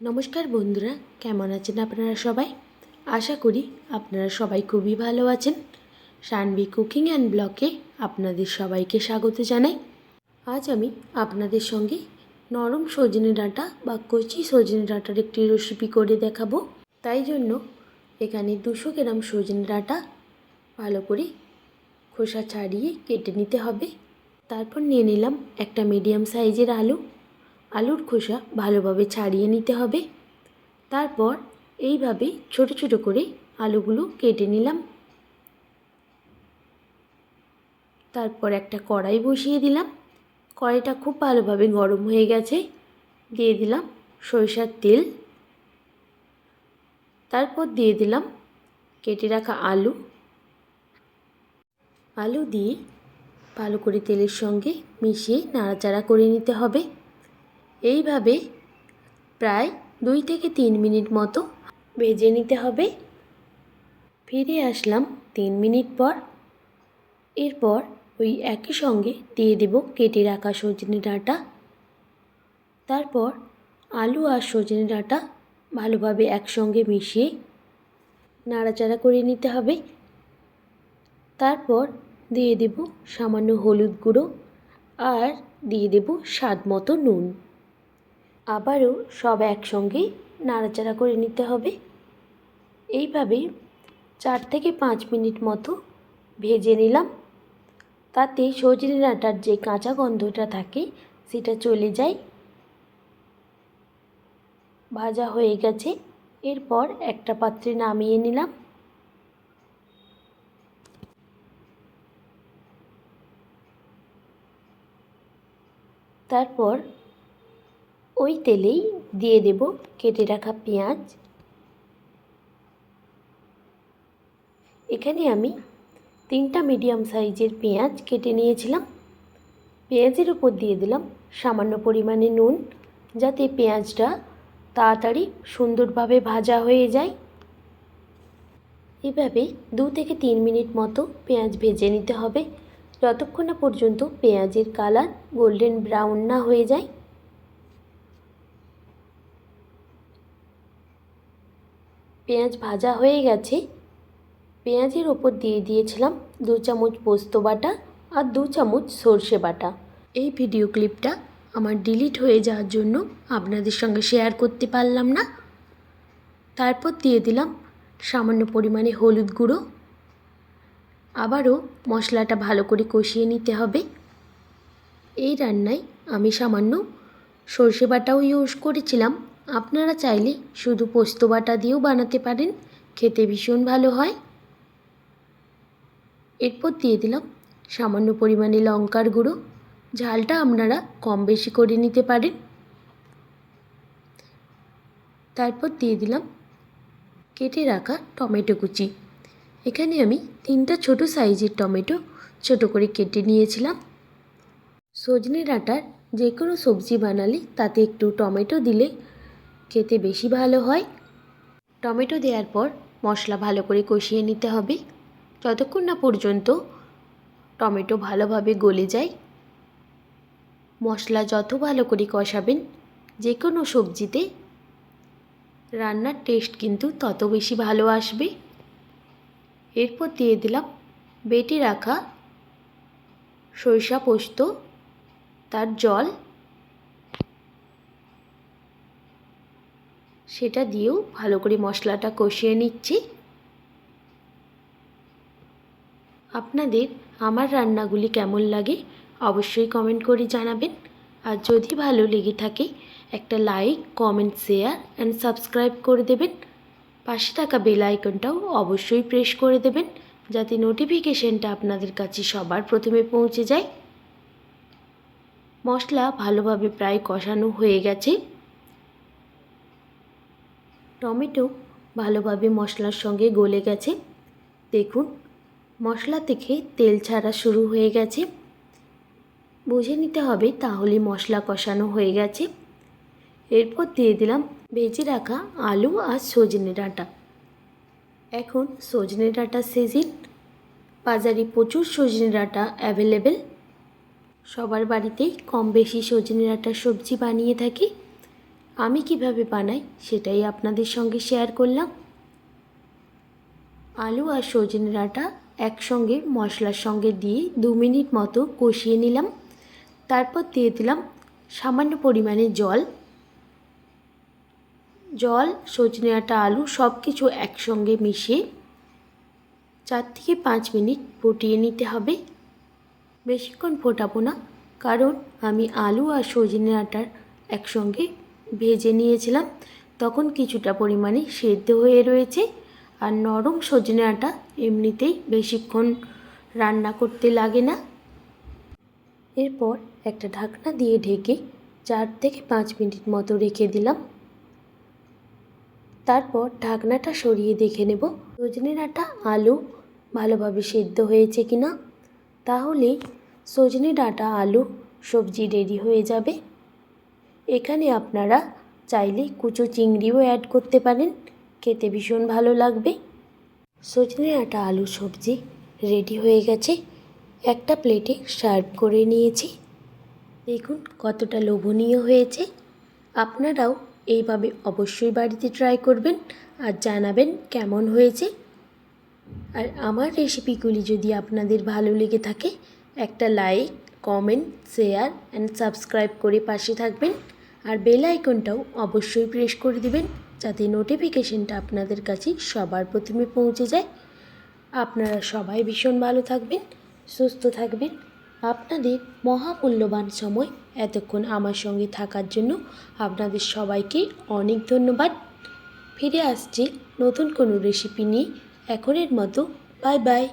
নমস্কার বন্ধুরা, কেমন আছেন আপনারা সবাই? আশা করি আপনারা সবাই খুবই ভালো আছেন। সানভি কুকিং অ্যান্ড ব্লকে আপনাদের সবাইকে স্বাগত জানাই। আজ আমি আপনাদের সঙ্গে নরম সজনে ডাঁটা বা কচি সজনে ডাঁটার একটি রেসিপি করে দেখাবো। তাই জন্য এখানে দুশো গ্রাম সজনে ডাঁটা ভালো করে খোসা ছাড়িয়ে কেটে নিতে হবে। তারপর নিয়ে নিলাম একটা মিডিয়াম সাইজের আলু। আলুর খোসা ভালোভাবে ছাড়িয়ে নিতে হবে। তারপর এইভাবে ছোট ছোট করে আলুগুলো কেটে নিলাম। তারপর একটা কড়াই বসিয়ে দিলাম। কড়াইটা খুব ভালোভাবে গরম হয়ে গেছে। দিয়ে দিলাম সরিষার তেল। তারপর দিয়ে দিলাম কেটে রাখা আলু। আলু দিয়ে ভালো করে তেলের সঙ্গে মিশিয়ে নাড়াচাড়া করে নিতে হবে। এইভাবে প্রায় দুই থেকে তিন মিনিট মতো ভেজে নিতে হবে। ফিরে আসলাম তিন মিনিট পর। এরপর ওই একই সঙ্গে দিয়ে দেব কেটে রাখা সজনে ডাঁটা। তারপর আলু আর সজনে ডাঁটা ভালোভাবে একসঙ্গে মিশিয়ে নাড়াচাড়া করে নিতে হবে। তারপর দিয়ে দেব সামান্য হলুদ গুঁড়ো আর দিয়ে দেব স্বাদ মতো নুন। আবারও সব একসঙ্গে নাড়াচাড়া করে নিতে হবে। এইভাবে চার থেকে পাঁচ মিনিট মতো ভেজে নিলাম। তাতে সজনে ডাঁটার যে কাঁচা গন্ধটা থাকে, সেটা চলে যায়। ভাজা হয়ে গেছে। এরপর একটা পাত্রে নামিয়ে নিলাম। তারপর ওই তেলেই দিয়ে দেব কেটে রাখা পেঁয়াজ। এখানে আমি তিনটা মিডিয়াম সাইজের পেঁয়াজ কেটে নিয়েছিলাম। পেঁয়াজের উপর দিয়ে দিলাম সামান্য পরিমাণে নুন, যাতে পেঁয়াজটা তাড়াতাড়ি সুন্দরভাবে ভাজা হয়ে যায়। এভাবে দু থেকে তিন মিনিট মতো পেঁয়াজ ভেজে নিতে হবে। যতক্ষণ না পর্যন্ত পেঁয়াজের কালার গোল্ডেন ব্রাউন না হয়ে যায়। পেঁয়াজ ভাজা হয়ে গেছে। পেঁয়াজের ওপর দিয়ে দিয়েছিলাম দু চামচ পোস্ত বাটা আর দু চামচ সর্ষে বাটা। এই ভিডিও ক্লিপটা আমার ডিলিট হয়ে যাওয়ার জন্য আপনাদের সঙ্গে শেয়ার করতে পারলাম না। তারপর দিয়ে দিলাম সামান্য পরিমাণে হলুদ গুঁড়ো। আবারও মশলাটা ভালো করে কষিয়ে নিতে হবে। এই রান্নায় আমি সামান্য সর্ষে বাটাও ইউজ করেছিলাম। আপনারা চাইলে শুধু পোস্ত বাটা দিয়েও বানাতে পারেন। খেতে ভীষণ ভালো হয়। এরপর দিয়ে দিলাম সামান্য পরিমাণে লঙ্কার গুঁড়ো। ঝালটা আপনারা কম বেশি করে নিতে পারেন। তারপর দিয়ে দিলাম কেটে রাখা টমেটো কুচি। এখানে আমি তিনটা ছোট সাইজের টমেটো ছোট করে কেটে নিয়েছিলাম। সজনে ডাঁটার যে কোনো সবজি বানালে তাতে একটু টমেটো দিলে খেতে বেশি ভালো হয়? টমেটো দেওয়ার পর মশলা ভালো করে কষিয়ে নিতে হবে। যতক্ষণ না পর্যন্ত টমেটো ভালোভাবে গলে যায়, মশলা যত ভালো করে কষাবেন যে কোনো সবজিতে রান্নার টেস্ট কিন্তু তত বেশি ভালো আসবে। এরপর দিয়ে দিলাম বেটে রাখা সরিষা পোস্ত, তার জল সেটা দিয়েও ভালো করে মশলাটা কষিয়ে নিচ্ছি। আপনাদের আমার রান্নাগুলি কেমন লাগে অবশ্যই কমেন্ট করে জানাবেন। আর যদি ভালো লেগে থাকে, একটা like, comment, share and subscribe করে দেবেন। পাশে থাকা বেল আইকনটাও অবশ্যই প্রেস করে দেবেন, যাতে নোটিফিকেশনটা আপনাদের কাছে সবার প্রথমে পৌঁছে যায়। মশলা ভালোভাবে প্রায় কষানো হয়ে গেছে। টমেটো ভালোভাবে মশলার সঙ্গে গলে গেছে। দেখুন, মশলা থেকে তেল ছাড়া শুরু হয়ে গেছে। বুঝে নিতে হবে তাহলে মশলা কষানো হয়ে গেছে। এরপর দিয়ে দিলাম ভেজে রাখা আলু আর সজনে ডাঁটা। এখন সজনে ডাঁটার সিজন। বাজারে প্রচুর সজনে ডাঁটা অ্যাভেলেবেল সবার বাড়িতেই কম বেশি সজনে ডাঁটার সবজি বানিয়ে থাকি। আমি কীভাবে বানাই সেটাই আপনাদের সঙ্গে শেয়ার করলাম। আলু আর সজনে ডাঁটা একসঙ্গে মশলার সঙ্গে দিয়ে দু মিনিট মতো কষিয়ে নিলাম। তারপর দিয়ে দিলাম সামান্য পরিমাণে জল। জল, সজনে ডাঁটা, আলু সব কিছু একসঙ্গে মিশিয়ে চার থেকে পাঁচ মিনিট ফুটিয়ে নিতে হবে। বেশিক্ষণ ফোটাবো না, কারণ আমি আলু আর সজনে ডাঁটার একসঙ্গে ভেজে নিয়েছিলাম, তখন কিছুটা পরিমাণে সেদ্ধ হয়ে রয়েছে আর নরম সজনে ডাঁটা এমনিতেই বেশিক্ষণ রান্না করতে লাগে না। এরপর একটা ঢাকনা দিয়ে ঢেকে চার থেকে পাঁচ মিনিট মতো রেখে দিলাম। তারপর ঢাকনাটা সরিয়ে দেখে নেব সজনে ডাঁটা আলু ভালোভাবে সেদ্ধ হয়েছে কি না তাহলেই সজনে ডাঁটা আলু সবজি রেডি হয়ে যাবে। এখানে আপনারা চাইলে কুচো চিংড়িও অ্যাড করতে পারেন। খেতে ভীষণ ভালো লাগবে। সজনে ডাঁটা আলু সবজি রেডি হয়ে গেছে। একটা প্লেটে সার্ভ করে নিয়েছি। দেখুন কতটা লোভনীয় হয়েছে। আপনারাও এইভাবে অবশ্যই বাড়িতে ট্রাই করবেন আর জানাবেন কেমন হয়েছে। আর আমার রেসিপিগুলি যদি আপনাদের ভালো লেগে থাকে, একটা like comment share and subscribe করে পাশে থাকবেন। আর বেল আইকনটাও অবশ্যই প্রেস করে দিবেন, যাতে নোটিফিকেশনটা আপনাদের কাছে সবার প্রথমে পৌঁছে যায়। আপনারা সবাই ভীষণ ভালো থাকবেন, সুস্থ থাকবেন। আপনাদের মহামূল্যবান সময় এতক্ষণ আমার সঙ্গে থাকার জন্য আপনাদের সবাইকে অনেক ধন্যবাদ। ফিরে আসছি নতুন কোনো রেসিপি নিয়ে। এখনের মতো বাই বাই